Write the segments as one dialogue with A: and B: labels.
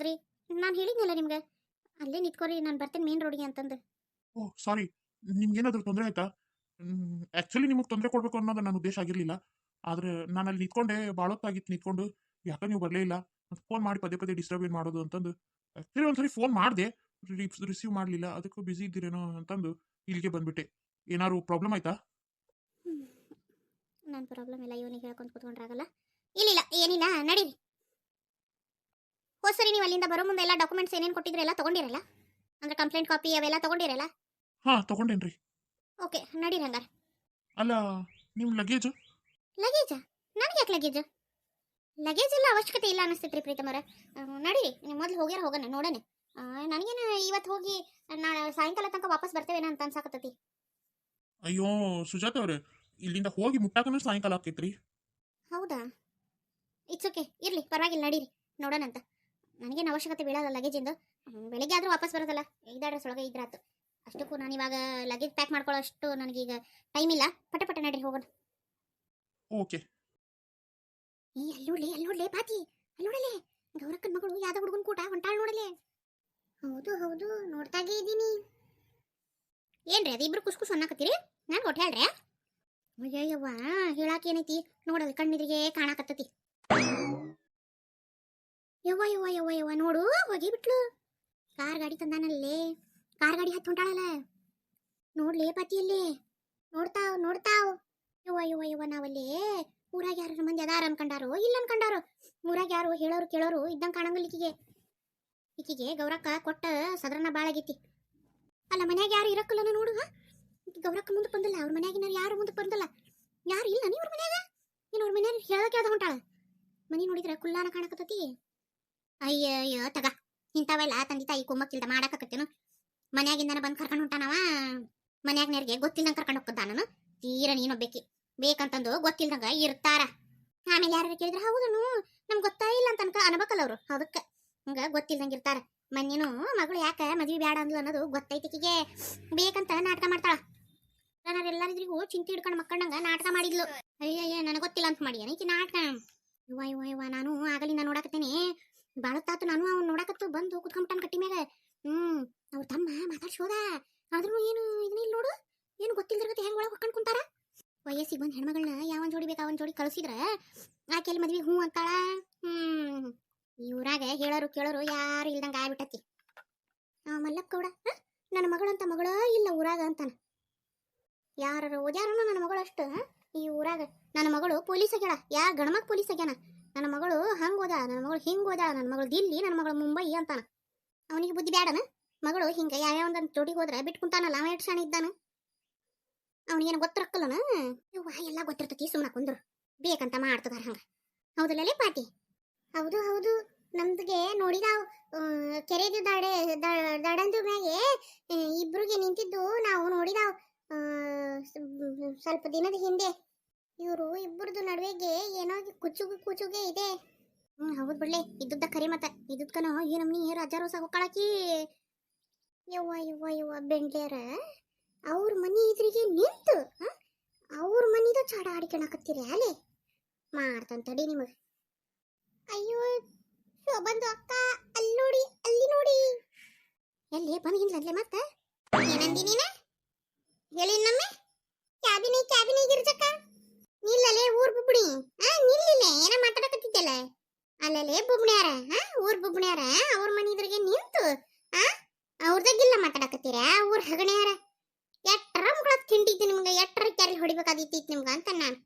A: ಹೋದ್ರಿ? ನಾನು ಹೇಳಿದ್ನಲ್ಲ ನಿಮ್ಗೆ. ಅಲ್ಲೇ ನಿಂತ್ಕೊರಿ ನಾನು ಬರ್ತೇನೆ ಮೇನ್ ರೋಡಿಗೆ ಅಂತಂದು.
B: ಓ ಸಾರಿ ನಿಮ್ಗೇನಾದ್ರೂ ತೊಂದರೆ ಆಯ್ತಾ? ಆ್ಯಕ್ಚುಲಿ ನಿಮಗೆ ತೊಂದರೆ ಕೊಡಬೇಕು ಅನ್ನೋದು ನನ್ನ ಉದ್ದೇಶ ಆಗಿರಲಿಲ್ಲ. ಆದ್ರೆ ನಾನು ಅಲ್ಲಿ ನಿತ್ಕೊಂಡೆ ಭಾಳ ಹೊತ್ತಾಗಿತ್ತು ನಿಂತ್ಕೊಂಡು. ಯಾಕೆ ನೀವು ಬರಲೇ ಇಲ್ಲ. ಫೋನ್ ಮಾಡಿ ಪದೇ ಪದೇ ಡಿಸ್ಟರ್ಬ್ ಏನು ಮಾಡೋದು ಅಂತಂದು. ಆ್ಯಕ್ಚುಲಿ ಒಂದ್ಸರಿ ಫೋನ್ ಮಾಡಿದೆ. ರಿಸೀವ್ ಮಾಡಲಿಲ್ಲ. ಅದಕ್ಕೂ ಬ್ಯುಸಿ ಇದ್ದೀರೇನೋ ಅಂತಂದು ಇಲ್ಲಿಗೆ ಬಂದ್ಬಿಟ್ಟೆ. ಏನಾದ್ರು ಪ್ರಾಬ್ಲಮ್ ಆಯ್ತಾ?
A: ನನ್ನ ಪ್ರಾಬ್ಲಮ್ ಇಲ್ಲ. ಇವನಿಗೆ ಹೇಳ್ಕೊಂಡು ಕುತ್ಕೊಂಡ್ರಾಗಲ್ಲ. ಇಲ್ಲ. ಏನಿಲ್ಲ. ನಡೀರಿ. ಹೋದ್ ಸರಿ ನೀವು ಅಲ್ಲಿಂದ ಬರೋ ಮುಂದೆ ಎಲ್ಲ ಡಾಕ್ಯುಮೆಂಟ್ಸ್ ಏನೇನು ಕೊಟ್ಟಿದ್ರೆ ಎಲ್ಲ ತಗೊಂಡಿರಲ್ಲ? ಅಂದ್ರೆ ಕಂಪ್ಲೇಂಟ್ ಕಾಪಿ ಅವೆಲ್ಲ ತಗೊಂಡಿರಲ್ಲ?
B: ಹಾ ತಗೊಂಡೇನ್ರಿ.
A: ಓಕೆ ನಡೀರಿ ಹಂಗಾರೆ.
B: ಅಲ್ಲ ನಿಮ್ಮ ಲಗೇಜ್
A: ಲಗೇಜ ನನಗೆ ಯಾಕೆ ಲಗೇಜ್ ಲಗೇಜ್ ಎಲ್ಲ ಅವಶ್ಯಕತೆ ಇಲ್ಲ ಅನಿಸ್ತೈತ್ರಿ ಅವರೇ. ನಡೀರಿ ನೀವು ಮೊದಲು ಹೋಗ್ಯಾರ ಹೋಗೋಣ ನೋಡೋಣ. ನನಗೇನು ಇವತ್ತು ಹೋಗಿ ನಾಳೆ ಸಾಯಂಕಾಲ ತನಕ ವಾಪಸ್ ಬರ್ತೇವೆ ಅಂತ ಅನ್ಸಾಕತ್ತೈತಿ.
B: ಅಯ್ಯೋ ಸುಜಾತ ಅವರೇ ಇಲ್ಲಿಂದ ಹೋಗಿ ಮುಟ್ಟಾಕನ ಸಾಯಂಕಾಲ ಆಗ್ತೈತ್ರಿ.
A: ಹೌದಾ? ಇಟ್ಸ್ ಓಕೆ ಇರ್ಲಿ ಪರವಾಗಿಲ್ಲ ನಡೀರಿ ನೋಡೋಣ ಅಂತ ನನಗೇನು ಅವಶ್ಯಕತೆ ಬೀಳಲ್ಲ ಲಗೇಜಿಂದು. ಬೆಳಿಗ್ಗೆ ಆದರೂ ವಾಪಸ್ ಬರೋದಲ್ಲ ಐದಾಡ್ರಸ್ ಒಳಗೆ ಇದ್ರಾತು ಅಷ್ಟಕ್ಕೂ ನಾನು ಇವಾಗ ಲಗೇಜ್ ಪ್ಯಾಕ್ ಮಾಡ್ಕೊಳ್ಳೋ ಅಷ್ಟು ನನಗೀಗ ಟೈಮ್ ಇಲ್ಲ. ಪಟ ಪಟ ನಡ್ರಿ ಹೋಗೋಣ.
B: ಓಕೆ
A: ಈ ಅಲ್ಲೋಡ್ಲೆ ಅಲ್ಲೋಡ್ಲೆ ಪಾತಿ ಅಲ್ಲೋಡಲೆ ಗೌರಕ್ಕನ ಮಗಳು ಯಾವ ಹುಡುಗನ ಕೂಟ ಹೊಂಟಾಳು ನೋಡಲೆ. ಹೌದು ಹೌದು ನೋಡ್ತಾಗೆ ಇದ್ದೀನಿ ಏನ್ರಿ ಅದಿಬ್ರು ಇಬ್ರು ಕುಸ್ ಕುಸ್ ಅನ್ನಕತ್ತೀರಿ ನಾನು ಕೊಟ್ಟು ಹೇಳ್ರಿ ಅಯ್ಯವ್ವ ಹೇಳಾಕ ಏನೈತಿ ನೋಡಲ್ ಕಣ್ಣಿದ್ರಿಗೆ ಕಾಣಕತ್ತತಿ ಯವ್ವ ಯವ್ವ ಯವ್ವ ಯವ್ವ ನೋಡು ಹೋಗಿ ಬಿಟ್ಲು ಕಾರ್ ಗಾಡಿ ತಂದಾನಲ್ಲೇ ಕಾರ್ ಗಾಡಿ ಹತ್ತಿ ಹೊಂಟಾಳಲ್ಲ ನೋಡ್ಲೇ ಪಾತಿಯಲ್ಲೇ ನೋಡ್ತಾವ್ ನೋಡ್ತಾವ್ ಯವ್ವ ಯವ್ವ ಯವ್ವ ನಾವಲ್ಲೇ ಊರಾಗ ಯಾರು ಮಂದಿ ಅದಾರ ಅನ್ಕೊಂಡಾರು, ಇಲ್ಲ ಅನ್ಕಂಡಾರೋ, ಊರಾಗ ಯಾರು ಹೇಳೋರು ಕೇಳೋರು ಇದ್ದಂಗೆ ಕಾಣಂಗಿಲ್ಲ ಈಕಿಗೆ. ಈಕಿಗೆ ಗೌರಕ್ಕ ಕೊಟ್ಟ ಸದರನ ಬಾಳಾಗೈತಿ ಅಲ್ಲ, ಮನ್ಯಾಗ ಯಾರು ಇರಕ್ಕಲ್ಲ ನೋಡು ಗೌರಕ್ಕ ಮುಂದೆ ಬಂದಿಲ್ಲ, ಅವ್ರ ಮನ್ಯಾಗಿನ ಯಾರು ಮುಂದೆ ಬಂದಿಲ್ಲ. ಯಾರು ಇಲ್ಲ ನೀವ್ರ ಮನ್ಯಾಗ? ನೀನು ಅವ್ರ ಮನ್ಯಾಗ ಹೇಳೋ ಕೇಳ್ದ ಹೊಂಟಾಳ? ಮನಿ ನೋಡಿದ್ರೆ ಕುಲ್ಲಾನ ಕಾಣಕತ್ತತಿ. ಅಯ್ಯ ಅಯ್ಯೋ ತಗ, ಇಂಥವೆಲ್ಲ ತಂದೆ ತಾಯಿ ಕುಮ್ಮಕ್ಕಿಲ್ದ ಮಾಡಾಕತ್ತೇನು ಮನ್ಯಾಗಿಂದನ ಬಂದು ಕರ್ಕೊಂಡು ಹೊಂಟಾನವ? ನೆರಿಗೆ ಗೊತ್ತಿಲ್ಲ ಕರ್ಕೊಂಡು ಹೋಗ್ತದ ನಾನು ತೀರ ನೀನೊಬ್ಬೇಕಿ. ಬೇಕಂತಂದು ಗೊತ್ತಿಲ್ದಂಗ ಇರ್ತಾರ. ಆಮೇಲೆ ಯಾರು ಕೇಳಿದ್ರೆ, ಹೌದನು, ನಮ್ಗೆ ಗೊತ್ತಾ ಇಲ್ಲ ಅಂತ ಅನ್ಕ, ಅನ್ಬೇಕಲ್ಲ ಅವರು. ಅದಕ್ಕೆ ಹಂಗ ಗೊತ್ತಿಲ್ದಂಗ ಇರ್ತಾರ. ಮನ್ನೇನು ಮಗಳು ಯಾಕ ಮದ್ವಿ ಬೇಡ ಅಂದ್ಲು ಅನ್ನೋದು ಗೊತ್ತೈತಿಕಿಗೆ ಬೇಕಂತ ನಾಟಕ ಮಾಡ್ತಾಳ. ಎಲ್ಲರಿಗೂ ಚಿಂತೆ ಹಿಡ್ಕೊಂಡು ಮಕ್ಕಳಂಗ ನಾಟಕ ಮಾಡಿದ್ಲು. ಅಯ್ಯಯ್ಯ, ನನಗೆ ಗೊತ್ತಿಲ್ಲ ಅಂತ ಮಾಡಿ ಏನೈತಿ ನಾಟಕ? ಇವ ಇವ ಇವ ನಾನು ಆಗಲಿಂದ ನೋಡಾಕತ್ತೇನೆ. ಬಾಳುತ್ತಾತು, ನಾನು ಅವ್ನು ನೋಡಾಕತ್ತು ಬಂದು ಕುತ್ಕೊಂಡ್ಬಿಟ್ಟಾನ ಕಟ್ಟಿ ಮೇಲೆ ಹ್ಮ್, ಅವ್ರ ತಮ್ಮ ಮಾತಾಡ್ಸೋದ? ಆದ್ರೂ ಏನು, ಇದನ್ನ ಇಲ್ಲಿ ನೋಡು. ಏನು ಗೊತ್ತಿಲ್ದಿರಗತ್ತೆ ಹೆಂಗ್ ಒಳಗೆ ಹೊಕ್ಕೊಂಡ್ ಕುಂತಾರ? ವಯಸ್ಸಿಗೆ ಬಂದು ಹೆಣ್ಮಗಳನ್ನ ಯಾವನ್ ಜೋಡಿ ಬೇಕು ಅವನ್ ಜೋಡಿ ಕಳಿಸಿದ್ರೆ ಆಕೆ ಮದ್ವಿ ಹ್ಞೂ ಅಂತಾಳ? ಹ್ಮ್. ಈ ಊರಾಗ ಹೇಳೋರು ಕೇಳೋರು ಯಾರು ಇಲ್ದಂಗ ಆಗ್ಬಿಟ್ಟತಿ ಮಲ್ಲಪ್ಪ ಗೌಡ? ನನ್ನ ಮಗಳಂತ ಮಗಳ ಇಲ್ಲ ಊರಾಗ ಅಂತಾನ. ಯಾರು ಓದ್ಯಾರನು ನನ್ನ ಮಗಳು ಅಷ್ಟು ಈ ಊರಾಗ ನನ್ನ ಮಗಳು ಪೊಲೀಸ್ ಆಗ್ಯಾಳ. ಯಾ ಗಣಮಕ್ ಪೊಲೀಸ್ ಆಗ್ಯಾನ? ನನ್ನ ಮಗಳು ಹಂಗ ಓದ ನನ್ನ ಮಗಳು ಹಿಂಗ್ ಓದ ನನ್ನ ಮಗಳು ದಿಲ್ಲಿ, ನನ್ನ ಮಗಳು ಮುಂಬೈ ಅಂತಾನ. ಅವನಿಗೆ ಬುದ್ಧಿ ಬೇಡನ ಮಗಳು ಹಿಂಗ ಯಾವ್ಯಾವ ಒಂದೊಂದು ಜೋಡಿಗೆ ಹೋದ್ರೆ ಬಿಟ್ಟು ಕುಂತಾನಲ್ಲ ಅವ ಎಷ್ಟು ಇದ್ದಾನ? ಅವನಿಗೇನು ಗೊತ್ತಿರಕ್ಕಲ್ಲನ? ಯವ್ವ, ಎಲ್ಲ ಗೊತ್ತಿರ್ತತಿ ಸುಮ್ಮನೆ ಕುಂದ್ರು. ಬೇಕಂತ ಮಾಡ್ತದಾರ ಹಂಗ. ಹೌದಲ್ಲೇ ಪಾಟಿ? ಹೌದು ಹೌದು. ನಮ್ದಿಗೆ ನೋಡಿದಾವ್ ಕೆರೆದು ದಡೆ ದಡಂದು ಮ್ಯಾಗೆ ಇಬ್ರಿಗೆ ನಿಂತಿದ್ದು ನಾವು ನೋಡಿದಾವ್ ಸ್ವಲ್ಪ ದಿನದ ಹಿಂದೆ. ಇವರು ಇಬ್ಬರದು ನಡುವೆಗೆ ಏನೋ ಕುಚುಗು ಕುಚುಗೆ ಇದೆ. ಹ್ಞೂ ಹೌದು ಬಿಡ್ಲೆ. ಇದ್ದದ್ದ ಕರಿ ಮತ್ತ. ಕನ ಈ ನಮ್ನಿ ರಾಜಾರೋಸ ಹೊಕ್ಕಳಕಿ. ಯವ್ವ ಯವ್ವ ಯವ್ವ, ಬೆಂಡ್ಲೇರ. ಅವ್ರ ಮನಿ ಎದುರಿಗೆ ನಿಂತು ಅವ್ರ ಮನಿದು ಚಾಡ ಆಡಿಕೊಳಕತ್ತೀರಿ ಅಲೆ? ಮಾಡ್ತಾನ ತಡಿ ನಿಮಗೆ. ಅಯ್ಯೋ ಶೋಭಂದು ಅಕ್ಕ ಅಲ್ಲಿ ನೋಡಿ ಅಲ್ಲಿ ನೋಡಿ. ಎಲ್ಲಿ ಬಂದಿಲ್ಲ ಮತ್ತೆ? ಏನಂದಿ ನೀನ? ಹೇಳಿ ನಮ್ಮೆ? ಕ್ಯಾಬಿನಿ ಕ್ಯಾಬಿನಿ ಗಿರ್ಜಕ್ಕ ನಿಲ್ಲಲೆ ಊರ್ ಬುಬ್ಣಿ ಆ ನಿಲ್ಲಿಲ್ಲ ಏನ ಮಾತಾಡಕತ್ತಿದ್ದಲ್ಲ? ಅಲ್ಲಲೇ ಬುಬ್ಣ್ಯಾರ, ಹಾ? ಊರ್ ಬುಬ್ಣ್ಯಾರ, ಅವ್ರ ಮನಿ ಎದುರಿಗೆ ನಿಂತು ಆ ಅವ್ರದಾಗಿಲ್ಲ ಮಾತಾಡಕತ್ತೀರ, ಊರ್ ಹಗಣ್ಯಾರ? ಎಟ್ಟರ ಮುಗಳತ್ ತಿಂಡಿದ್ದು ನಿಮ್ಗೆ? ಎಟ್ಟರ ಕ್ಯಾರಿ ಹೊಡಿಬೇಕಾದಿತ್ತು ನಿಮ್ಗೆ ಅಂತ ನಾನು.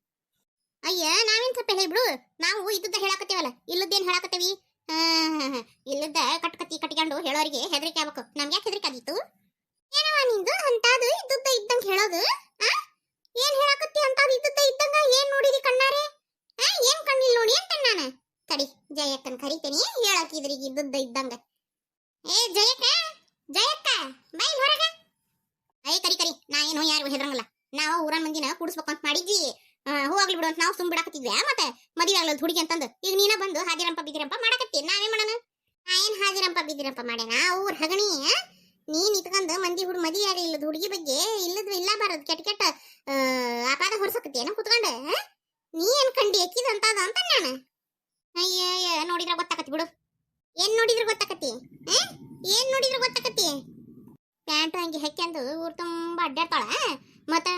A: ಅಯ್ಯ, ನಾವೇನ್ ಸ್ವಲ್ಪ ಹೇಳ್ಬಿಡು ನಾವು ಇದ್ದದ್ದ ಹೇಳಾಕತ್ತೀವಲ್ಲ? ಇಲ್ಲದ್ದೇನ್ ಹೇಳಾಕತ್ತೀವಿ? ಇಲ್ಲದ ಕಟ್ಕತ್ತಿ ಕಟ್ಕೊಂಡು ಹೇಳೋರಿಗೆ ಹೆದರಿಕೆ ಆಗ್ಬೇಕು. ನಮ್ಗೆ ಯಾಕೆ ಹೆದರಿಕೆ ಆದಿತ್ತು ಏನವ ನಿಂದು? ಅಂತಾದು ಇದ್ದದ್ದ ಇದ್ದಂಗ ಹೇಳೋದು? ಏನ್ ಹೇಳಾಕತ್ತಿ ಅಂತಾದು ಇದ್ದದ್ದ ಇದ್ದಂಗ? ಏನ್ ನೋಡಿದಿ ಕಣ್ಣಾರೆ? ಏನ್ ಕಣ್ಣಿಲ್ ನೋಡಿ ಅಂತ ನಾನು? ತಡಿ, ಜಯಕ್ಕನ್ ಕರಿತೇನಿ. ಹೇಳಾಕಿದ್ರಿಗೆ ಇದ್ದದ್ದ ಇದ್ದಂಗ. ಏ, ಜಯಕ್ಕ? ಜಯಕ್ಕ, ಬೈಲ್ ಹೊರಗ. ಐ ಕರಿ ಕರಿ. ನಾ ಏನು ಯಾರು ಹೆದರಂಗಲ್ಲ. ನಾವು ಊರ ಮಂದಿನ ಕೂಡಿಸ್ಬೇಕು ಅಂತ ಮಾಡಿದ್ವಿ. ಹೋಗ್ಲಿ ಬಿಡು ಅಂತ ನಾವು ಸುಮ್ ಬಿಡಾಕತ್ತಿದ್ವಿ. ಮತ್ತೆ ಮದುವೆ ಆಗ್ಲದ ಹುಡುಗಿ ಅಂತಂದು. ಈಗ ನೀನ ಬಂದು ಹಾಜಿರಂಪ ಬಿದಿರಂಪ ಮಾಡಕತ್ತಿ. ನಾವೇ ಮಾಡೋಣ? ನಾ ಏನ್ ಹಾಜಿರಂಪ ಬಿದಿರಂಪ ಮಾಡ್ಯಾನ ಊರ ಹಗಣಿ? ನೀನ್ ಇಟ್ಕೊಂಡ್ ಮಂದಿ ಹುಡ್ ಮದುವೆ ಇಲ್ಲದು ಹುಡುಗಿ ಬಗ್ಗೆ ಇಲ್ಲದ ಇಲ್ಲ ಬಾರದು. ಕೆಟ್ಟ ಕೆಟ್ಟ ಅಪಾದ ಹೊರಸಕತ್ತಿ ಏನೋ ಕುತ್ಕೊಂಡ? ನೀ ಏನ್ ಕಂಡಿ ಎಕ್ಕಿದ ಅಂತ ಅಂತ ನಾನು ಅಯ್ಯ ನೋಡಿದ್ರ ಗೊತ್ತಾಕತ್ತಿ ಬಿಡು. ಏನ್ ನೋಡಿದ್ರ ಗೊತ್ತಾಕತಿ ಆ? ಏನ್ ನೋಡಿದ್ರ ಗೊತ್ತಾಕತಿ ಪ್ಯಾಂಟ್ ಹಂಗೆ ಹಾಕ್ಯಂದು ಊರು ತುಂಬಾ ಅಡ್ಡಾಡ್ತಾಳ ಮತ್ತ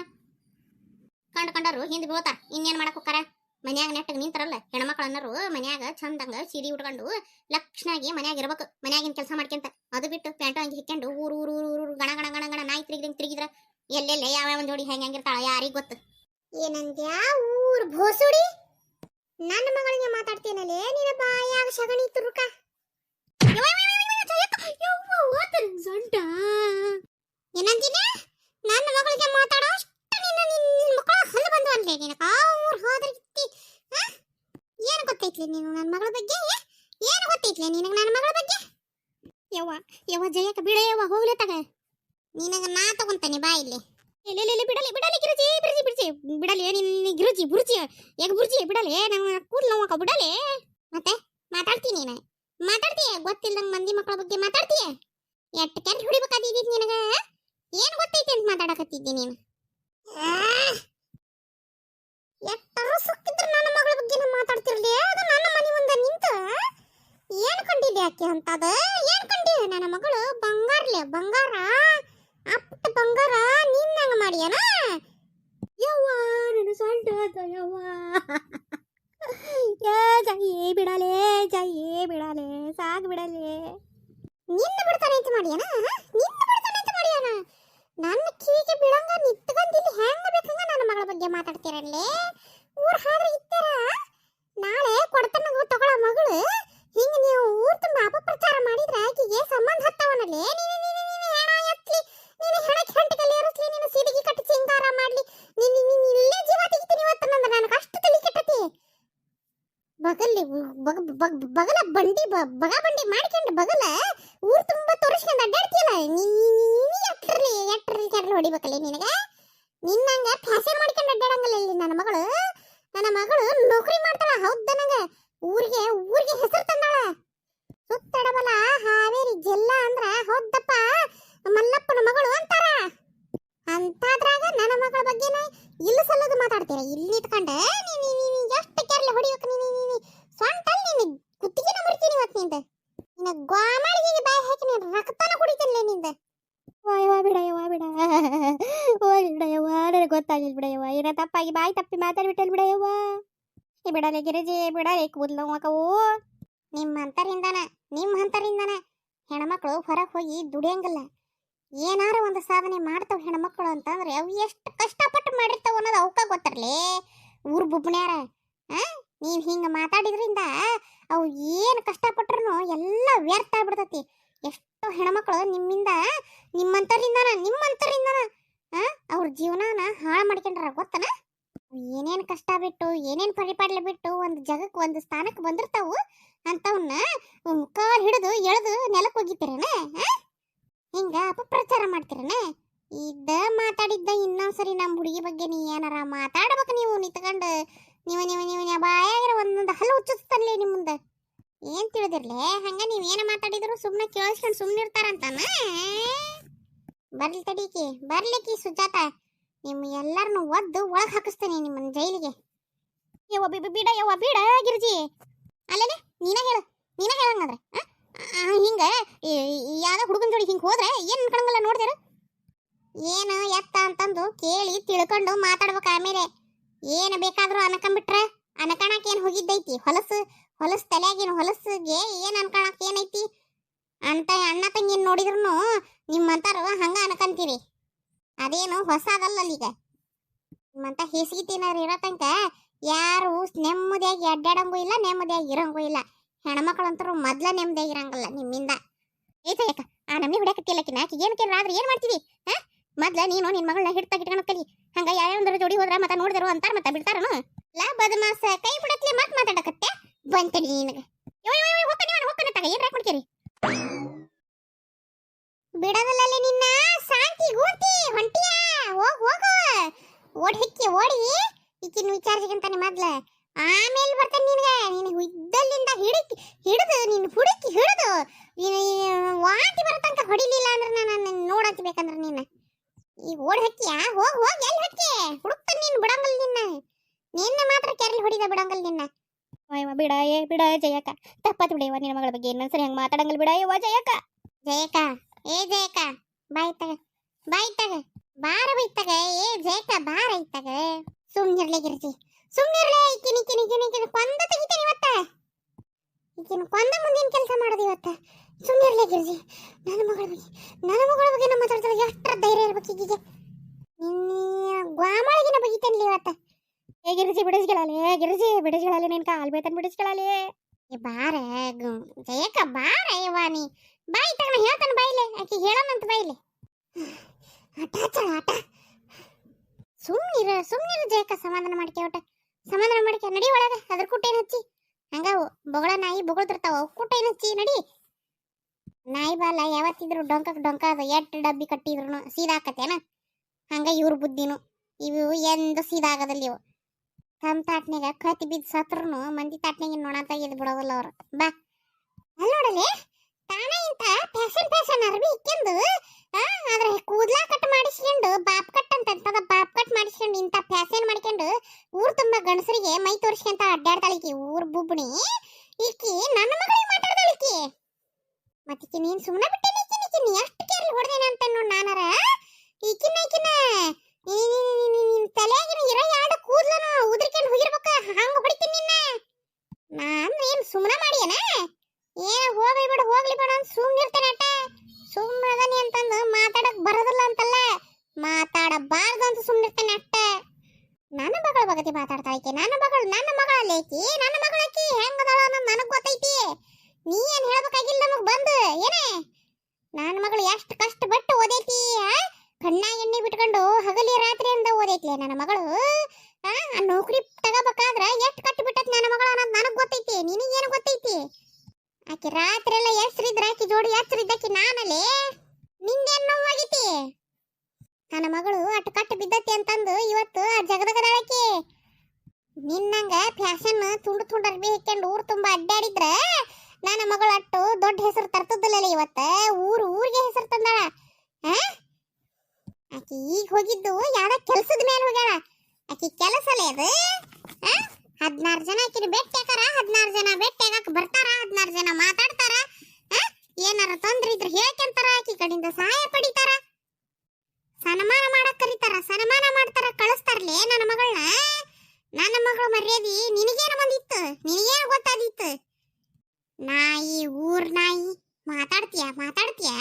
A: ಕಂಡು ಕಂಡರು ಹಿಂದೆ ಬೀಳ್ತಾರ. ಇನ್ನೇನು ಮಾಡಕ್ ಹೋಕಾರ ಮನ್ಯಾಗ ನೆಟ್ಟಗ್ ನಿಂತಾರಲ್ಲ ಹೆಣ್ಮಕ್ಳು ಅನ್ನೋರು ಮನ್ಯಾಗ ಚಂದಂಗ ಸೀರೆ ಉಟ್ಕೊಂಡು ಲಕ್ಷಣಾಗಿ ಮನ್ಯಾಗ ಇರ್ಬೇಕು ಮನ್ಯಾಗಿನ ಕೆಲಸ ಮಾಡ್ಕೊಂತ ಅದು ಬಿಟ್ಟು ಪ್ಯಾಂಟು ಹಂಗೆ ಹಾಕ್ಯಂಡು ಊರು ಊರು ಊರು ಊರು ಗಣ ಗಣ ಗಣ ಗಣ ನಾಯಿ ತಿರುಗಿದಂಗೆ ತಿರುಗಿದ್ರ ಎಲ್ಲೆಲ್ಲ ಯಾವ ಒಂದು ಜೋಡಿ ಹೆಂಗೆ ಹೆಂಗಿರ್ತಾಳ ಯಾರಿಗ್ ಗೊತ್ತು. ಏನಂದ್ಯಾ ಊರು ಭೋಸುಡಿ? ನನ್ನ ಮಗಳಿಗೆ ಮಾತಾಡ್ತೇನಲ್ಲೇ ನಿನ್ನ ಬಾಯಾಗ ಸಗಣಿ ತುರುಕ. ಏನಂದಿನ ನನ್ನ ಮಗಳಿಗೆ ಮಾತಾಡೋ ಅಷ್ಟು ನಿನ್ನ ನಿನ್ನ ಮಕ್ಕಳ ಹಲ್ಲು ಬಂದು ಅನ್ಲೇ ನಿನಕ ಊರ್ ಹೋದ್ರಿತ್ತಿ ಏನು ಗೊತ್ತೈತ್ಲಿ ನೀನು ನನ್ನ ಮಗಳ ಬಗ್ಗೆ? ಏನು ಗೊತ್ತೈತ್ಲಿ ನಿನಗೆ ನನ್ನ ಮಗಳ ಬಗ್ಗೆ? ಯವ್ವ ಯವ್ವ ಜಯಕ ಬಿಡ, ಯವ್ವ, ಹೋಗ್ಲಿ ತಗ. ನಿನಗ ನಾ ತಗೊಂತಾನೆ ಬಾ ಇಲ್ಲಿ. ಎಲ್ಲೆಲ್ಲೆಲ್ಲ ಬಿಡಲಿ ಬಿಡಲಿ ಗಿರುಜಿ ಬಿರುಜಿ ಬಿರುಜಿ ಬಿಡಲಿ ನಿನ್ನ ಗಿರುಜಿ ಬುರುಜಿ ಯಾಕೆ ಬುರುಜಿ ಬಿಡಲಿ ನಮ್ಮ ಕೂದಲು ನೋವಕ ಬಿಡಲಿ. ಮತ್ತೆ ಮಾತಾಡ್ತೀನಿ ನೀನು. ಮಾತಾಡ್ತೀಯ? ಗೊತ್ತಿಲ್ಲದಂಗ ಮಂದಿ ಮಕ್ಕಳ ಬಗ್ಗೆ ಮಾತಾಡ್ತೀಯ? ಎಟ್ಟು ಕೆಂಟ್ ಹೊಡಿಬೇಕಾದಿದ್ದು ನಿನಗ? ಏನ್ ಗೊತ್ತೈತಿ ಅಂತ ಮಾತಾಡಕತ್ತಿದ್ದಿ ನೀನು? ಎಟ್ಟರು ಸುಕ್ಕಿದ್ರೆ ನನ್ನ ಮಗಳ ಬಗ್ಗೆ ಮಾತಾಡ್ತಿರ್ಲಿ? ಅದು ನನ್ನ ಮನೆ ಮುಂದೆ ನಿಂತು ಏನ್ ಕಂಡಿದ್ದೆ ಆಕೆ ಅಂತದ? ಏನ್ ಕಂಡಿ ನನ್ನ ಮಗಳು ಬಂಗಾರ್ಲೆ, ಬಂಗಾರ? ಅಪ್ಪ ಬಂಗಾರ? ನಿನ್ನಂಗ ಮಾಡಿಯನ? ಯವ್ವ, ನನ್ನ ಸೊಂಟ ಯವ್ವ. ಯಾ, ಜಯೇ ಬಿಡಲೆ ಜಯೇ ಬಿಡಲೆ, ಸಾಕ್ ಬಿಡಲೆ. ನಿನ್ನ ಬಿಡ್ತಾನೆ ಅಂತ ಮಾಡ್ಯಾನ? ನಿನ್ನ ಬಿಡ್ತಾನೆ ಅಂತ ಮಾಡ್ಯಾನ? ನನ್ನ ಕಿವಿಗೆ ಬಿಡಂಗ ನಿತ್ಕೊಂಡಿಲ್ಲಿ ಹೆಂಗ ಬೇಕಂಗ ನನ್ನ ಮಗಳ ಬಗ್ಗೆ ಮಾತಾಡ್ತೀರಲ್ಲೇ? ಊರ್ ಇತ್ತಾರ ನಾಳೆ ಕೊಡ್ತನ ತಗೊಳ ಮಗಳು ಹಿಂಗ ನೀವು ಊರ್ ತುಂಬ ಅಪಪ್ರಚಾರ ಮಾಡಿದ್ರೆ ಆಕಿಗೆ ಸಂಬಂಧ ಹತ್ತವನಲ್ಲೇ ನೀನು ನೀನು ನೀನು ಹೆಣ ಎತ್ಲಿ ನೀನು ಹೆಣಕ್ಕೆ ಹೆಂಟಕಲ್ಲಿ ಏರಿಸ್ಲಿ ನೀನು ಸಿಡಿಗಿ ಕಟ್ಟಿ ಸಿಂಗಾರ ಮಾಡ್ಲಿ ನೀನು ನೀನು ಇಲ್ಲೇ ಜೀವ ತೆಗಿತೀನಿ ಇವತ್ತು ನಂದು ನನಗೆ ಅಷ್ಟು ತಲೆ ಕೆಟ್ಟತಿ ಬಗಲ್ಲಿ ಬಗ ಬಗ ಬಗಲ ಬಂಡಿ ಬ- ಬಗ ಬಂಡಿ ಮಾಡ್ಕೊಂಡು ಬಗಲ ಊರ್ ತುಂಬಾ ತೋರಿಸ್ಕೊಂಡು ಅಡ್ಡಾಡ್ತೀಯಲ್ಲ ನೀನು ಎಟ್ರಲಿ ಎಟ್ರಲಿ ಕೆಟ್ರಲಿ ಹೊಡಿಬೇಕಲ್ಲ ನಿನಗ ಫ್ಯಾಷನ್ ಮಾಡ್ಕೊಂಡು ಅಡ್ಡಾಡಂಗಲ್ಲ ಇಲ್ಲಿ ನನ್ನ ಮಗಳು. ನನ್ನ ಮಗಳು ನೌಕರಿ ಮಾಡ್ತಾಳ, ಹೌದ ನನಗೆ ಊರಿಗೆ ಊರಿಗೆ ಹೆಸರು ತಂದಾಳ. ಸುತ್ತಡಬಲ ಹಾವೇರಿ ಜಿಲ್ಲಾ ಅಂದ್ರ ಹೌದಪ್ಪ, ಮಲ್ಲಪ್ಪನ ಮಗಳು ಅಂತಾರ. ಅಂತಾದ್ರಾಗ ನನ್ನ ಮಗಳ ಬಗ್ಗೆನೇ ಇಲ್ಲ ಸಲ್ಲದು ಮಾತಾಡ್ತೀರ? ಇಲ್ಲಿ ನಿಂತ್ಕೊಂಡ ನೀನು ನೀನು ಎಷ್ಟು ಕೆರ್ಲಿ ಹೊಡಿಬೇಕು ನೀನು ನೀನು ಸೊಂಟಲ್ಲಿ ನೀನು ಕುತ್ತಿಗೆನ ಮುರಿತೀನಿ ಇವತ್ತು ನಿಂದ. ನಿನ್ನ ಗ್ವಾಮಳಿಗೆ ಬಾಯಿ ಹಾಕಿ ನೀನು ರಕ್ತನ ಕುಡಿತೀನಿ ನಿಂದ. ವಾಯವ್ವ ಬಿಡಯ್ಯವ್ವ ಬಿಡ ವಾ ಗೊತ್ತಾಗಿಲ್ಲ ಬಿಡಯ್ಯವ್ವ ಏನೋ ತಪ್ಪಾಗಿ ಬಾಯಿ ತಪ್ಪಿ ಮಾತಾಡ್ಬಿಟ್ಟಲ್ ಬಿಡಯ್ಯವ್ವ ಈ ಬಿಡಲೆ ಗಿರಿಜಿ ಬಿಡಲೆ ಕೂದಲು ಮಕವು ನಿಮ್ಮ ಅಂತರಿಂದನ ನಿಮ್ಮ ಅಂತರಿಂದನ. ಹೆಣ್ಮಕ್ಳು ಹೊರಗೆ ಹೋಗಿ ದುಡಿಯಂಗಿಲ್ಲ. ಏನಾರ ಒಂದು ಸಾಧನೆ ಮಾಡ್ತಾವ ಹೆಣ್ಮಕ್ಳು ಅಂತಂದ್ರೆ ಅವು ಎಷ್ಟು ಕಷ್ಟಪಟ್ಟು ಮಾಡಿರ್ತಾವ ಅನ್ನೋದು ಅವಕ್ಕ ಗೊತ್ತಿರಲಿ. ಊರ್ ಬುಬ್ನ್ಯಾರ ನೀವು ಹಿಂಗೆ ಮಾತಾಡಿದ್ರಿಂದ ಅವು ಏನು ಕಷ್ಟಪಟ್ರು ಎಲ್ಲ ವ್ಯರ್ಥ ಆಗ್ಬಿಡ್ತತಿ. ಎಷ್ಟೋ ಹೆಣ್ಮಕ್ಳು ನಿಮ್ಮಿಂದ ನಿಮ್ಮಂತರಿಂದನ ನಿಮ್ಮಂತರಿಂದನ ಅವ್ರ ಜೀವನಾನ ಹಾಳು ಮಾಡ್ಕೊಂಡ್ರ ಗೊತ್ತನ? ಏನೇನು ಕಷ್ಟ ಬಿಟ್ಟು, ಏನೇನ್ ಪರಿಪಾಡ್ಲೆ ಬಿಟ್ಟು ಒಂದು ಜಗಕ್ಕೆ ಒಂದು ಸ್ಥಾನಕ್ಕೆ ಬಂದಿರ್ತಾವು ಅಂತವನ್ನ ಕಾಲ್ ಹಿಡಿದು ಎಳೆದು ನೆಲಕ್ಕೆ ಒಗಿತೀರನ ಹಿಂಗ ಅಪಪ್ರಚಾರ ಮಾಡ್ತೀರನ? ಇದ್ದ ಮಾತಾಡಿದ್ದ ಇನ್ನೊಂದ್ಸರಿ ನಮ್ಮ ಹುಡುಗಿ ಬಗ್ಗೆ ನೀ ಏನಾರ ಮಾತಾಡ್ಬೇಕು ನೀವು ನಿಂತ್ಕೊಂಡು, ನೀವು ನೀವು ನೀವು ನೀವು ಬಾಯಾಗಿರ ಒಂದೊಂದು ಹಲ್ಲು ಉಚ್ಚಿಸ್ತಾನಲೇ ನಿಮ್ಮ ಏನು ತಿಳಿದಿರ್ಲೆ? ಹಂಗ ಏನು ಏನ ಮಾತಾಡಿದ್ರು ಸುಮ್ಮನೆ ಕೇಳಿಸ್ಕೊಂಡು ಸುಮ್ನೆ ಇರ್ತಾರಂತಾನ ಬರ್ಲಿ ತಡೀಕಿ ಬರ್ಲಿಕ್ಕಿ ಸುಜಾತ. ನಿಮ್ಮ ಎಲ್ಲರನ್ನು ಒದ್ದು ಒಳಗೆ ಹಾಕಿಸ್ತೇನೆ ನಿಮ್ಮನ್ನ ಜೈಲಿಗೆ. ಯವ್ವ ಬಿ- ಬಿಡ, ಯವ್ವ ಬಿಡ ಗಿರ್ಜಿ. ಅಲ್ಲೇ ನೀನ ಹೇಳು, ನೀನ ಹೇಳಂಗಂದ್ರೆ ಹಿಂಗ ಯಾವ್ದೋ ಹುಡುಗನ ಜೋಡಿ ಹಿಂಗೆ ಹೋದ್ರೆ ಏನು ಅನ್ಕೊಳಂಗಲ್ಲ ನೋಡಿದ್ರು? ಏನು ಎತ್ತ ಅಂತಂದು ಕೇಳಿ ತಿಳ್ಕೊಂಡು ಮಾತಾಡ್ಬೇಕು ಆಮೇಲೆ. ಏನು ಬೇಕಾದರೂ ಅನ್ಕೊಂಬಿಟ್ರೆ ಅನ್ಕಣಕ್ ಏನು ಹೋಗಿದ್ದೈತಿ? ಹೊಲಸು ಹೊಲಸು ತಲೆಯಾಗಿನ ಹೊಲಸಿಗೆ ಏನು ಅನ್ಕೊಳಕ್ ಏನೈತಿ? ಅಂತ ಅಣ್ಣ ತಂಗಿ ನೋಡಿದ್ರು ನಿಮ್ಮಂತಾರು ಹಂಗ ಅನ್ಕಂತೀರಿ. ಅದೇನು ಹೊಸದಲ್ಲ ಈಗ. ನಿಮ್ಮಂತ ಹೇಸಿಗೆ ತಿನ್ನೋರು ಇರೋ ತನಕ ಯಾರು ನೆಮ್ಮದಿಯಾಗಿ ಅಡ್ಡಾಡಂಗೂ ಇಲ್ಲ, ನೆಮ್ಮದಿಯಾಗಿ ಇರಂಗೂ ಇಲ್ಲ. ಹೆಣ್ಮಕ್ಳು ಅಂತರೂ ಮೊದ್ಲ ನೆಮ್ಮದಿಯಾಗಿ ಇರಂಗಲ್ಲ ನಿಮ್ಮಿಂದ. ಏತಯ್ಯಕ್ಕ ಆ ನಮ್ಮಿ ಹೊಡ್ಯಾಕತ್ತಿಲ್ಲಕಿನ ಆಕಿ ಏನು ಕೇಳ ಆದ್ರೆ ಏನು ಮಾಡ್ತೀವಿ? ಹಾ? ಮೊದ್ಲ ನೀನು ನಿನ್ನ ಮಗಳನ್ನ ಹಿಡ್ತಾ ಇಟ್ಕೊಳಕ್ ಕಲಿ ಹಂಗ ಯಾವ್ಯಾವ ಜೋಡಿ ಹೋದ್ರ ಮತ್ತ ನೋಡಿದ್ರು ಅಂತಾರ ಮತ್ತ ಬಿಡ್ತಾರನು? ಲಾ ಬದಮಾಸ, ಕೈ ಬಿಡತ್ಲೆ ಮತ್ ಮಾತಾಡಕತ್ತೆ ಬಂತಡಿ ನಿನಗೆ. ಹೋಗ್ತಾನೆ ಹೋಗ್ತಾನೆ ತಗ ಏನ್ ಮಾಡ್ಕೇರಿ ಬಿಡದಲ್ಲಲ್ಲಿ ನಿನ್ನ ಶಾಂತಿ ಗೂರ್ತಿ ಹೊಂಟಿಯಾ ಹೋಗ್ ಹೋಗು. ಓಡಿ ಹಿಕ್ಕಿ ಓಡಿ. ಈಕಿನ ವಿಚಾರಿಸಿಕಂತಾನೆ ಮೊದ್ಲ. ಆಮೇಲೆ ಬರ್ತಾನೆ ನಿನಗೆ. ನಿನಗೆ ಇದ್ದಲ್ಲಿಂದ ಹಿಡಿಕಿ ಹಿಡಿದು ನಿನ್ನ ಹುಡುಕಿ ಹಿಡಿದು ನೀನು ವಾಂತಿ ಬರತಂಕ ಹೊಡಿಲಿಲ್ಲ ಅಂದ್ರೆ ನಾನು ನೋಡಂತ ಬೇಕಂದ್ರೆ ನೀನು ಈಗ ಓಡಿ ಹೋಗ ಹೋಗ ಎಲ್ಲಿ ಹಕ್ಕಿ? ಹುಡುಕ್ತಾನೆ ನೀನು ಬಿಡಂಗಲ್ ನಿನ್ನ. ನಿನ್ನ ಮಾತ್ರ ಕೆರಲಿ ಹೊಡಿದ ಬಿಡಂಗಲ್ ನಿನ್ನ. ಅಯ್ಯವ್ವ ಬಿಡ ಏ ಬಿಡ ಜಯಕ್ಕ. ತಪ್ಪತ್ ಬಿಡಯ್ಯವ ನಿನ್ನ ಮಗಳ ಬಗ್ಗೆ. ಇನ್ನೊಂದ್ಸರಿ ಹಂಗೆ ಮಾತಾಡಂಗಿಲ್ಲ ಬಿಡ ಯವ್ವ ಜಯಕ್ಕ. ಜಯಕ್ಕ. ಏ ಜಯಕ್ಕ, ಬಾಯ್ ತಗ ಬಾಯ್ ತಗ ಬಾರ ಬೈತಗ, ಏ ಜಯಕ್ಕ ಬಾರ ಐತಗ. ಸುಮ್ನಿರ್ಲೆ ಗಿರ್ಜಿ ಸುಮ್ನಿರ್ಲೆ ಇಕ್ಕಿನ ಕಿನಿ ಕಿನಿ ಕಿನಿ ಕೊಂದ ತೆಗಿತೀನಿ ಇವತ್ತ. ಈಕಿನ ಕೊಂದ ಮುಂದಿನ ಕೆಲಸ ಮಾಡೋದು ಇವತ್ತ. ಸುಮ್ನಿರ್ಲೆ ಗಿರ್ಜಿ, ನನ್ನ ಮಗಳ ಬಗ್ಗೆ, ನನ್ನ ಮಗಳ ಬಗ್ಗೆ ನಮ್ಮ ಮಾತಾಡ್ತಾಳೆ ಎಷ್ಟರ ಧೈರ್ಯ ಇರ್ಬೇಕು ಈಗಿಗೆ ಗ್ವಾಮಾಳಿಗಿನ ಬಗಿತೇನ್ಲಿ ಇವತ್ತ. ಏ ಗಿರ್ಜಿ ಬಿಡಿಸ್ಕೊಳ್ಳಲಿ ಏ ಗಿರ್ಜಿ ಬಿಡಿಸ್ಕೊಳ್ಳಲಿ ನಿನ್ ಕಾಲ್ ಬೇತನ್ ಬಿಡಿಸ್ಕೊಳ್ಳಲಿ ಬಾರ ಜಯಕ್ಕ ಬಾರ ಯವ್ವ ಬಾಯಿ ತಗಣ ಹೇಳ್ತಾನೆ ಬಾಯಿಲೆ ಆಕೆ ಹೇಳೋಣಂತ ಬಾಯಿಲೆ ಆಟ ಸುಮ್ನಿರ ಜಯಕ ಸಮಾಧಾನ ಮಾಡ್ಕೆ ಒಟ್ಟ. ಸಮಾಧಾನ ಮಾಡ್ಕೆ ನಡಿ ಒಳಗ ಅದ್ರ ಕುಟ್ಟೇನು ಹಚ್ಚಿ? ಹಂಗಾವು ಬೊಗಳ ನಾಯಿ ಬೊಗಳ್ತಿರ್ತಾವ ಅವ್ ಕುಟ್ಟೇನ್ ಹಚ್ಚಿ? ನಡಿ. ನಾಯಿ ಬಾಲ ಯಾವತ್ತಿದ್ರು ಡೊಂಕಕ್ಕೆ ಡೊಂಕ ಅದ ಎಟ್ ಡಬ್ಬಿ ಕಟ್ಟಿದ್ರು ಸೀದಾ ಆಕತ್ತೇನ ಹಂಗ ಇವ್ರ ಬುದ್ಧಿನು. ಇವು ಎಂದು ಸೀದಾ ಆಗದಲ್ಲಿ ಇವು ತಮ್ಮ ತಾಟ್ನ್ಯಾಗ ಕತ್ತಿ ಬಿದ್ದು ಸತ್ರು ಮಂದಿ ತಾಟ್ನ್ಯಾಗ ನೋಣ ತೆಗೆದು ಬಿಡೋದಿಲ್ಲ ಅವ್ರು. ಬಾ. ಅಲ್ಲಿ ನೋಡಲಿ ತಾನೇ ಇಂತ ಫ್ಯಾಷನ್ ಫ್ಯಾಷನ್ ಅರ್ಬಿ ಇಕ್ಕೆಂದು ಅದ್ರ ಕೂದ್ಲಾ ಕಟ್ ಮಾಡಿಸ್ಕೊಂಡು, ಬಾಪ್ ಕಟ್ ಅಂತ ಅಂತದ ಬಾಪ್ ಕಟ್ ಮಾಡಿಸ್ಕೊಂಡು ಇಂತ ಫ್ಯಾಷನ್ ಮಾಡ್ಕೊಂಡು, ಊರ್ ತುಂಬಾ ಗಂಡಸರಿಗೆ ಮೈ ತೋರಿಸ್ಕೊಂತ ಅಡ್ಡಾಡ್ತಾಳಿಕಿ ಊರ್ ಬುಬ್ಬಣಿ. ಈಕಿ ನನ್ನ ಮಗಳಿಗೆ ಮಾತಾಡ್ದಾಳಿಕಿ. ಮತ್ತಿಕಿ ನೀನ್ ಸುಮ್ಮನೆ ಬಿಟ್ಟೆ ಈಕಿ ನೀ ಎಷ್ಟು ಕೇರ್ಲಿ ಹೊಡೆದೇನೆ ಅಂತ ನೋಡ್ ನಾನರ ಈಕಿನ ಈಕಿನ ತಲೆಯಾಗಿನ ಇರೋ ಎರಡು ಕೂದ್ಲನು ಉದ್ರಿಕೊಂಡು ಹೋಗಿರ್ಬೇಕ, ಹಂಗ ಹೊಡಿತೀನಿ ನಿನ್ನ. ನಾನು ಏನ್ ಸುಮ್ಮನೆ ಮಾಡಿಯನ? ಏನ ಹೋಗ್ಲಿ ಬಿಡು ಹೋಗ್ಲಿ ಬಿಡು ಅಂತ ಸುಮ್ಮನಿರ್ತೇನೆ ಅಟ್ಟ. ಸುಮ್ಮನದನಿ ಅಂತಂದು ಮಾತಾಡಕ್ ಬರೋದಿಲ್ಲ ಅಂತಲ್ಲ. ಮಾತಾಡಬಾರ್ದು ಅಂತ ಸುಮ್ಮನಿರ್ತೇನೆ ಅಟ್ಟ. ನನ್ನ ಮಗಳ ಬಗತಿ ಮಾತಾಡ್ತಾಳಕಿ ನನ್ನ ಮಗಳು, ನನ್ನ ಮಗಳಲ್ಲಿ ಆಕಿ ನನ್ನ ಮಗಳಾಕಿ ಹೆಂಗದಾಳ ಅನ್ನೋದು ನನಗೆ ಗೊತ್ತೈತಿ. ನೀ ಏನ್ ಹೇಳ್ಬೇಕಾಗಿಲ್ಲ ನಮಗ್ ಬಂದು, ಏನೇ? ನನ್ನ ಮಗಳು ಎಷ್ಟು ಕಷ್ಟಪಟ್ಟು ಓದೈತಿ, ಆ? ಕಣ್ಣಾಗ ಎಣ್ಣೆ ಬಿಟ್ಕೊಂಡು ಹಗಲಿ ರಾತ್ರಿ ಅಂದ ಓದೈತಿ ನನ್ನ ಮಗಳು. ಆ ನೌಕರಿ ತಗೋಬೇಕಾದ್ರೆ ಎಷ್ಟು ಕಟ್ಟಿ ಬಿಟ್ಟತ್ ನನ್ನ ಮಗಳ ಅನ್ನೋದು ನನಗೆ ಗೊತ್ತೈತಿ, ನಿನಗೇನು ಗೊತ್ತೈತಿ? ಆಕಿ ರಾತ್ರಿ ಎಲ್ಲ ಎಸ್ರಿದ್ರ ಆಕಿ ಜೋಡಿ ಎಸ್ರಿದ್ದಕಿ ನಾನಲ್ಲಿ? ನಿಂದೇನ್ ನೋವಾಗೈತಿ? ನನ್ನ ಮಗಳು ಅಟ್ ಕಟ್ಟು ಬಿದ್ದತಿ ಅಂತಂದು ಇವತ್ತು ಆ ಜಗದಗದಾಳಕಿ. ನಿನ್ನಂಗ ಫ್ಯಾಷನ್ ತುಂಡು ತುಂಡು ಅರ್ಬಿ ಹಿಕ್ಕೊಂಡು ಊರು ತುಂಬಾ ಅಡ್ಡಾಡಿದ್ರ ನನ್ನ ಮಗಳು ಅಟ್ಟು ದೊಡ್ಡ ಹೆಸರು ತರ್ತದಲ್ಲ ಇವತ್ತ? ಊರು ಊರಿಗೆ ಹೆಸರು ತಂದಾಳ? ಆಕಿ ಈಗ ಹೋಗಿದ್ದು ಯಾವ್ದ ಕೆಲಸದ ಮೇಲೆ ಹೋಗ್ಯಾಳ? ಆಕಿ ಅಲ್ಲೇ ಅದು? ಹದಿನಾರು ಜನ ಆಕಿನ ಭೇಟಿ ಹಾಕಾರ ಹದಿನಾರು ಜನ ಭೇಟಿ ಆಗಕ್ ಬರ್ತಾರ, ಹದಿನಾರು ಜನ ಮಾತಾಡ್ತಾರ? ಏನಾರ ತೊಂದ್ರೆ ಇದ್ರೆ ಹೇಳ್ಕೊಂತಾರ, ಆಕಿ ಕಡಿಂದ ಸಹಾಯ ಪಡಿತಾರ. ಸನ್ಮಾನ ಮಾಡಕ್ ಕರೀತಾರ, ಸನ್ಮಾನ ಮಾಡ್ತಾರ, ಕಳಿಸ್ತಾರಲೇ ನನ್ನ ಮಗಳನ್ನ. ನನ್ನ ಮಗಳ ಮರ್ಯಾದಿ ನಿನಗೇನು ಬಂದಿತ್ತು, ನಿನಗೇನ ಗೊತ್ತಾದಿತ್ತು ನಾಯಿ, ಊರ್ ನಾಯಿ, ಮಾತಾಡ್ತೀಯ ಮಾತಾಡ್ತೀಯ?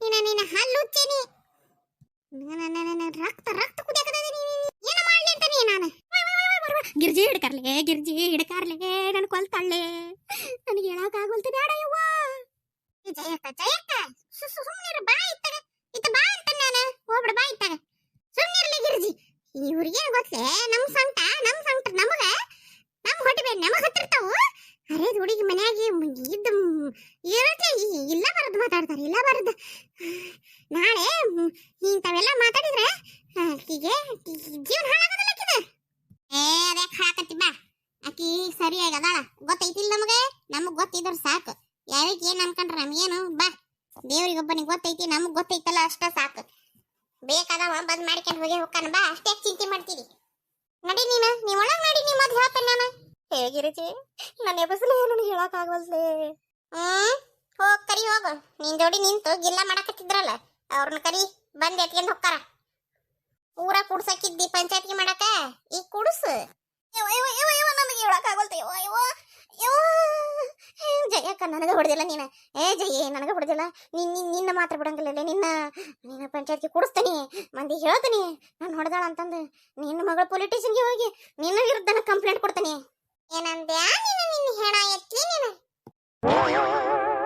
A: ನಿನ್ನ ನಿನ್ನ ಹಲ್ಲು ಉಚ್ಚೇನಿ. ರಕ್ತ ರಕ್ತ ಕುದಿಯಕತ್ತದೆ ಏನು ಮಾಡ್ಲಿ ಅಂತ ನೀ ನಾನು? ಗಿರ್ಜಿ ಹಿಡ್ಕರ್ಲೆ ಗಿರ್ಜಿ ಹಿಡ್ಕರ್ಲೆ, ನನ್ ಕೊಲ್ತಾಳೆ ನನಗೆ ಹೇಳಕ್ ಆಗೋಲ್ತ ಬೇಡ ಯವ್ವ. ಜಯಕ್ಕ ಜಯಕ್ಕ, ಸು- ಸು- ಸುಮ್ನಿರು, ಬಾ ಇತ್ತಾಗ. ಇತ್ತ ಬಾ ಅಂತ ನಾನು. ಹೋಗ್ಬಿಡ, ಬಾ ಇತ್ತಾಗ. ಸುಮ್ಮನಿರ್ಲಿ ಗಿರ್ಜಿ. ಇವ್ರಿಗೆ ಗೊತ್ತೇ ನಮ್ ಸಂಕಟ ನಮಗ ನಮ್ ಹೊಟ್ಟೆ ಬೇರೆ ನಮಗ ಹತ್ತಿರ್ತಾವು ಅರೆ ಹುಡುಗಿ ಮನ್ಯಾಗ ಇದ್ದ ಇರತ್ತೆ ಇಲ್ಲ ಬರದ್ ಮಾತಾಡ್ತಾರೆ ಇಲ್ಲ ಬರದ್ ನಾಳೆ ಮ್, ಇಂಥವೆಲ್ಲ ಮಾತಾಡಿದ್ರೆ ಆಕಿಗೆ ಜೀವನ ಹಾಳಾಗೋದಿಲ್ಲ ಆಕಿದ ಏ ಅದೇ ಹಾಳಾಕತ್ತಿ ಬಾ ಆಕಿ ಸರಿಯಾಗಿ ಅದಾಳ ಗೊತ್ತೈತಿಲ್ಲ ನಮಗೆ ನಮಗ್ ಗೊತ್ತಿದ್ರ ಸಾಕು ಏನು ಏನ್ ಅನ್ಕೊಂಡ್ರ ನಮ್ಗೇನು? ಬಾ ದೇವ್ರಿಗೊಬ್ಬನಿಗೆ ಗೊತ್ತೈತಿ ನಮಗೆ ಗೊತ್ತೈತಲ್ಲ ಅಷ್ಟ ಸಾಕು. ಬೇಕಾದವ ಬಂದ್ ಮಾಡ್ಕೊಂಡು ಹೋಗಿ ಹೋಗ್ತಾನ. ಬಾ ಅಷ್ಟೇ ಚಿಂತೆ ಮಾಡ್ತೀರಿ. ನಡಿ ನೀನು ನೀವು ಒಳಗೆ ನಡಿ ನೀ ಮೊದ್ಲು ಹೇಳ್ತೇನೆ ನಾನು. ಹೇಗಿರುಚಿ ನನ್ನ ಎಬಸಲು ನನಗೆ ಹೇಳಕ್ ಹ್ಞೂ ಹೋಗಿ ಹೋಗ್ ಕರಿ ಹೋಗು. ನಿನ್ ಜೋಡಿ ನಿಂತು ಗಿಲ್ಲ ಮಾಡಕತ್ತಿದ್ರಲ್ಲ ಅವ್ರನ್ನ ಕರಿ ಬಂದ್ ಎತ್ಕೊಂಡು ಹೋಗ್ತಾರ. ಊರ ಕುಡ್ಸಕ್ಕಿದ್ದಿ ಪಂಚಾಯತ್ಗೆ ಮಾಡಕ ಈಗ ಕುಡ್ಸು. ನನಗೆ ಹೇಳಕ್ ನನಗೆ ಯವ್ವ ಯವ್ವ ಯವ್ವ. ಜಯಕ್ಕ ನನಗೆ ಹೊಡೆದಿಲ್ಲ ನೀನ. ಏ, ಜಯ ನನಗೆ ಹೊಡೆದಿಲ್ಲ. ನಿನ್ನ ನಿನ್- ನಿನ್ನ ಮಾತ್ರ ಬಿಡಂಗಿಲ್ಲ ನಿನ್ನ. ನಿನ್ನ ಪಂಚಾಯತ್ಗೆ ಕೊಡಿಸ್ತೀನಿ, ಮಂದಿ ಹೇಳ್ತೀನಿ. ನಾನು ಹೊಡೆದಾಳ ಅಂತಂದು. ನಿನ್ನ ಮಗಳ ಪೊಲೀಸ್ಗೆ ಹೋಗಿ ನಿನ್ನ ವಿರುದ್ಧ ಕಂಪ್ಲೇಂಟ್ ಕೊಡ್ತೀನಿ. ಏನಂದ್ಯಾ ನೀನು ನಿನ್ನ ಹೆಣ ಎತ್ಲಿ ನೀನು?